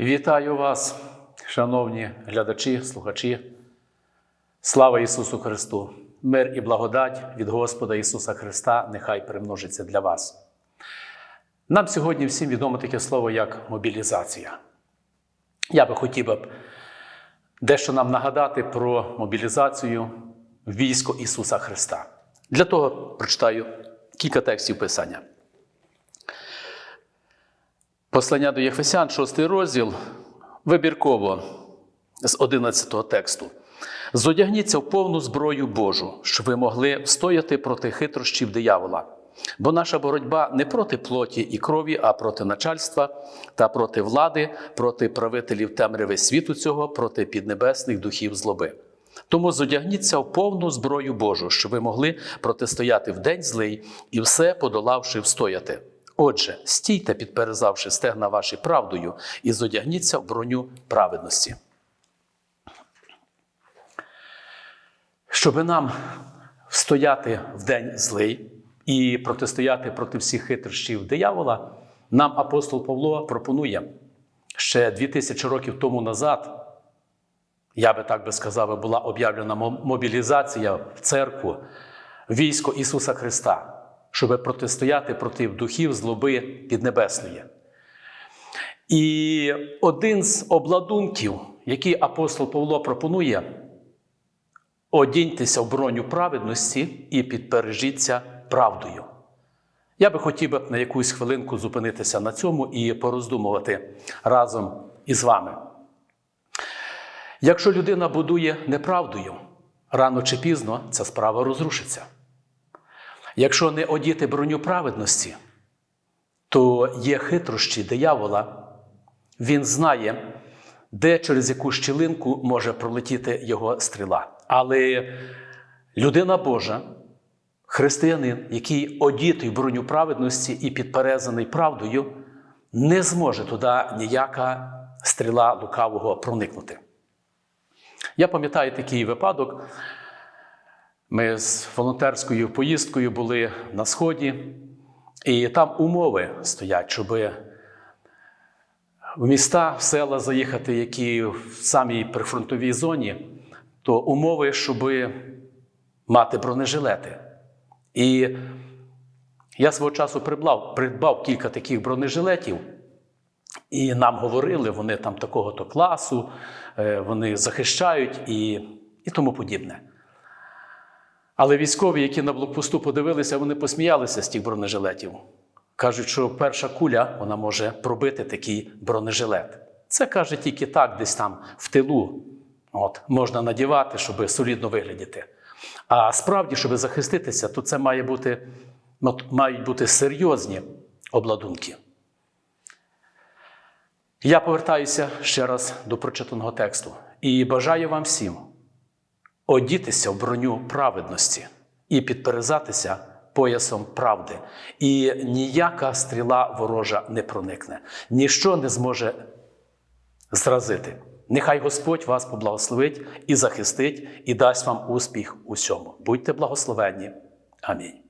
Вітаю вас, шановні глядачі, слухачі. Слава Ісусу Христу! Мир і благодать від Господа Ісуса Христа нехай примножиться для вас. Нам сьогодні всім відомо таке слово, як мобілізація. Я би хотів дещо нам нагадати про мобілізацію військо Ісуса Христа. Для того прочитаю кілька текстів Писання. Послання до Єфесян, 6 розділ, вибірково з 11 тексту. Зодягніться в повну зброю Божу, щоб ви могли встояти проти хитрощів диявола. Бо наша боротьба не проти плоті і крові, а проти начальства та проти влади, проти правителів темряви світу цього, проти піднебесних духів злоби. Тому зодягніться в повну зброю Божу, щоб ви могли протистояти в день злий і все подолавши встояти. Отже, стійте, підперезавши стегна ваші правдою, і зодягніться в броню праведності. Щоби нам встояти в день злий і протистояти проти всіх хитрощів диявола, нам апостол Павло пропонує ще 2000 років тому назад, я би так би сказав, була об'явлена мобілізація в церкву, військо Ісуса Христа щоб протистояти проти духів злоби піднебесної. І один з обладунків, який апостол Павло пропонує, одіньтеся в броню праведності і підпережіться правдою. Я би хотів на якусь хвилинку зупинитися на цьому і пороздумувати разом із вами. Якщо людина будує неправдою, рано чи пізно ця справа розрушиться. Якщо не одіти броню праведності, то є хитрощі диявола, він знає, де через яку щілинку може пролетіти його стріла. Але людина Божа, християнин, який одітий броню праведності і підперезаний правдою, не зможе туди ніяка стріла лукавого проникнути. Я пам'ятаю такий випадок. Ми з волонтерською поїздкою були на Сході, і там умови стоять, щоб в міста, в села заїхати, які в самій прифронтовій зоні, то умови, щоб мати бронежилети. І я свого часу придбав, придбав кілька таких бронежилетів, і нам говорили, вони там такого-то класу, вони захищають і, і тому подібне. Але військові, які на блокпосту подивилися, вони посміялися з тих бронежилетів. Кажуть, що перша куля вона може пробити такий бронежилет. Це каже тільки так, десь там в тилу От, можна надівати, щоб солідно виглядіти. А справді, щоб захиститися, то це має бути, мають бути серйозні обладунки. Я повертаюся ще раз до прочитаного тексту і бажаю вам всім одітися в броню праведності і підперезатися поясом правди. І ніяка стріла ворожа не проникне, ніщо не зможе зразити. Нехай Господь вас поблагословить і захистить, і дасть вам успіх усьому. Будьте благословенні. Амінь.